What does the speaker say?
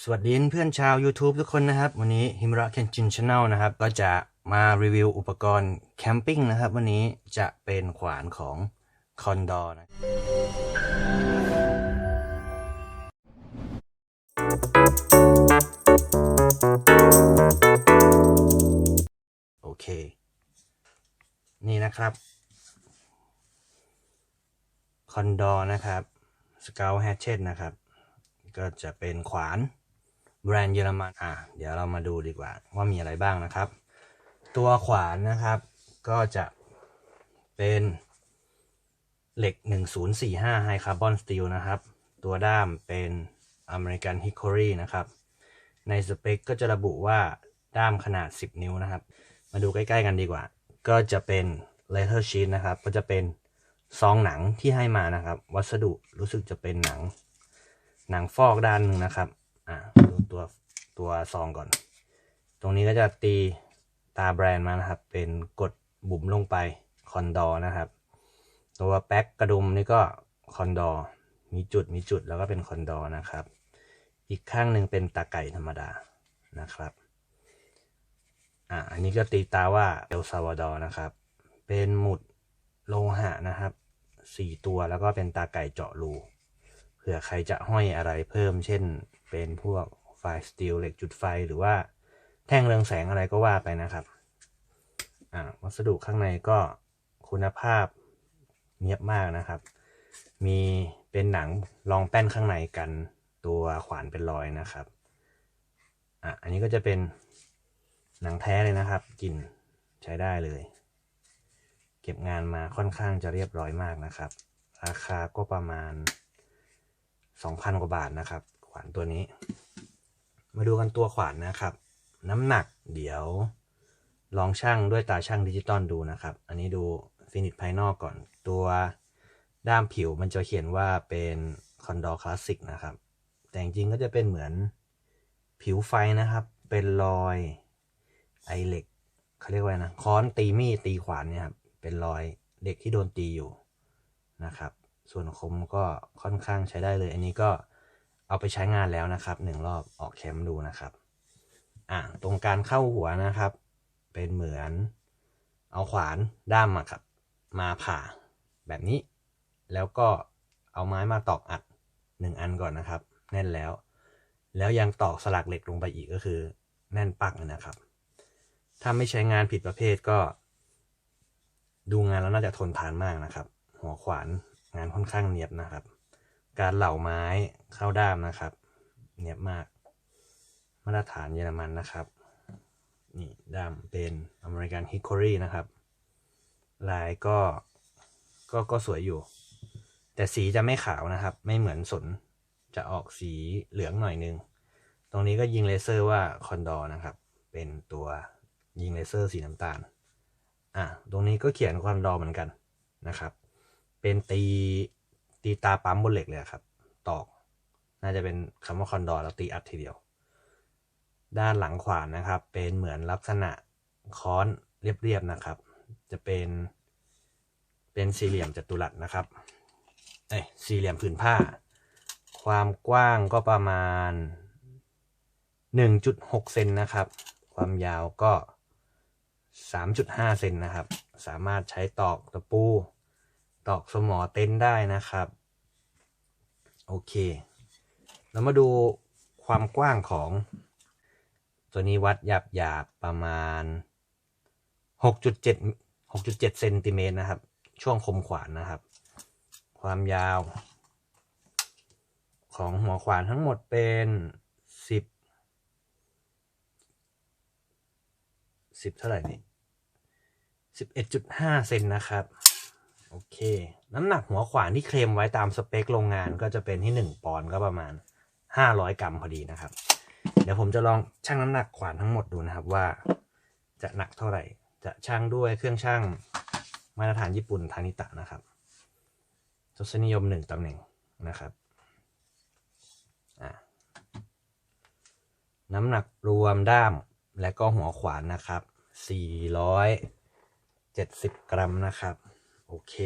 สวัสดีเพื่อนชาว YouTube ทุกคนนะครับ วันนี้ฮิมระเคนจินช n แนลนะครับ ก็จะมารีวิวอุปกรณ์แคมปิ้งนะครับ วันนี้จะเป็นขวานของคอนดอร์นะโอเค นี่นะครับคอนดอร์นะครับสเกลแฮชเชตนะครับ ก็จะเป็นขวาน แบรนด์เยอรมัน อะ เดี๋ยวเรามาดูดีกว่า ว่ามีอะไรบ้างนะครับ ตัวขวานนะครับ ก็จะเป็นเหล็ก 1045 High Carbon Steel นะครับ ตัวด้ามเป็น American Hickory นะครับ ในสเปคก็จะระบุว่าด้ามขนาด 10 นิ้วนะครับ มาดูใกล้ ๆ กันดีกว่า ก็จะเป็น leather sheet นะครับ ก็จะเป็นซองหนังที่ให้มานะครับ วัสดุรู้สึกจะเป็นหนัง หนังฟอกด้านหนึ่งนะครับ อ่า ตัวตัวซองก่อน ตรงนี้ก็จะตีตาแบรนด์มานะครับ เป็นกดบุ๋มลงไปคอนดอนะครับ ตัวแป๊กกระดุมนี่ก็คอนดอมีจุดมีจุดแล้วก็เป็นคอนดอนะครับ อีกข้างหนึ่งเป็นตาไก่ธรรมดานะครับอ่าอันนี้ก็ตีตาว่าเอลซาวาดอร์นะครับ เป็นหมุดโลหะนะครับสี่ตัวแล้วก็เป็นตาไก่เจาะรูเผื่อใครจะห้อยอะไรเพิ่มเช่นเป็นพวก ไฟสตีลเหล็กจุดไฟหรือว่าแท่งเรืองแสงอะไรก็ว่าไปนะครับอ่าวัสดุข้างในก็คุณภาพเนียบมากนะครับ มีเป็นหนังรองแป้นข้างในกันตัวขวานเป็นรอยนะครับอะอันนี้ก็จะเป็นหนังแท้เลยนะครับกลิ่นใช้ได้เลย เก็บงานมาค่อนข้างจะเรียบร้อยมากนะครับ ราคาก็ประมาณ 2,000 กว่าบาทนะครับ ขวานตัวนี้ มาดูกันตัวขวานนะครับ น้ำหนักเดี๋ยวลองช่างด้วยตาช่างดิจิตอลดูนะครับ อันนี้ดูฟินิชภายนอกก่อน ตัวด้ามผิวมันจะเขียนว่าเป็นคอนดอร์คลาสสิกนะครับ แต่จริงก็จะเป็นเหมือนผิวไฟนะครับ เป็นรอยไอเหล็กเขาเรียกว่านะค้อนตีมีดตีขวานเนี่ยครับ เป็นรอยเด็กที่โดนตีอยู่นะครับ ส่วนคมก็ค่อนข้างใช้ได้เลย อันนี้ก็ เอาไปใช้งานแล้วนะครับหนึ่งรอบออกแคมป์ดูนะครับอ่าตรงการเข้าหัวนะครับ เป็นเหมือนเอาขวานด้ามมาครับ มาผ่าแบบนี้ แล้วก็เอาไม้มาตอกอัดหนึ่งอันก่อนนะครับ แน่นแล้ว แล้วยังตอกสลักเหล็กลงไปอีกก็คือ แน่นปักนะครับ ถ้าไม่ใช้งานผิดประเภทก็ ดูงานแล้วน่าจะทนทานมากนะครับ หัวขวานงานค่อนข้างเนียบนะครับ การเหล่าไม้เข้าด้ามนะครับ เนียบมาก มาตรฐานเยอรมันนะครับ นี่ด้ามเป็นอเมริกันฮิคอรี่นะครับ ลายก็ก็ก็สวยอยู่ แต่สีจะไม่ขาวนะครับ ไม่เหมือนสนจะออกสีเหลืองหน่อยนึง ตรงนี้ก็ยิงเลเซอร์ว่าคอนดอร์นะครับ เป็นตัวยิงเลเซอร์สีน้ำตาล อะ ตรงนี้ก็เขียนคอนดอร์เหมือนกันนะครับ เป็นตี ตีตาปั๊มบนเหล็กเลยครับ ตอก น่าจะเป็นคำว่าคอนดอร์แล้วตีอัดทีเดียว ด้านหลังขวานนะครับ เป็นเหมือนลักษณะค้อนเรียบๆนะครับ จะเป็นเป็นสี่เหลี่ยมจัตุรัสนะครับเอ้ยสี่เหลี่ยมผืนผ้า ความกว้างก็ประมาณ 1.6 เซนนะครับ ความยาวก็ 3.5 เซนนะครับ สามารถใช้ตอกตะปู ตอกสมอเต็นได้นะครับ โอเค เรามาดูความกว้างของ ตัวนี้วัดหยาบหยาบๆประมาณ 6.7 6.7เซนติเมตรนะครับ ช่วงคมขวานนะครับ ความยาว ของหัวขวานทั้งหมดเป็นสิบสิบเท่าไหร่นี่สิบเอ็ดจุดห้าเซนนะครับ โอเค น้ำหนักหัวขวานที่เคลมไว้ตามสเปคโรงงานก็จะเป็นที่หนึ่งปอนด์ก็ประมาณห้าร้อยกรัมพอดีนะครับ เดี๋ยวผมจะลองชั่งน้ำหนักขวานทั้งหมดดูนะครับว่า จะหนักเท่าไหร่ จะชั่งด้วยเครื่องชั่งมาตรฐานญี่ปุ่นทานิตะนะครับทศนิยมหนึ่งตำแหน่งนะครับน้ำหนักรวมด้ามและก็หัวขวานนะครับ 470 กรัมนะครับ โอเค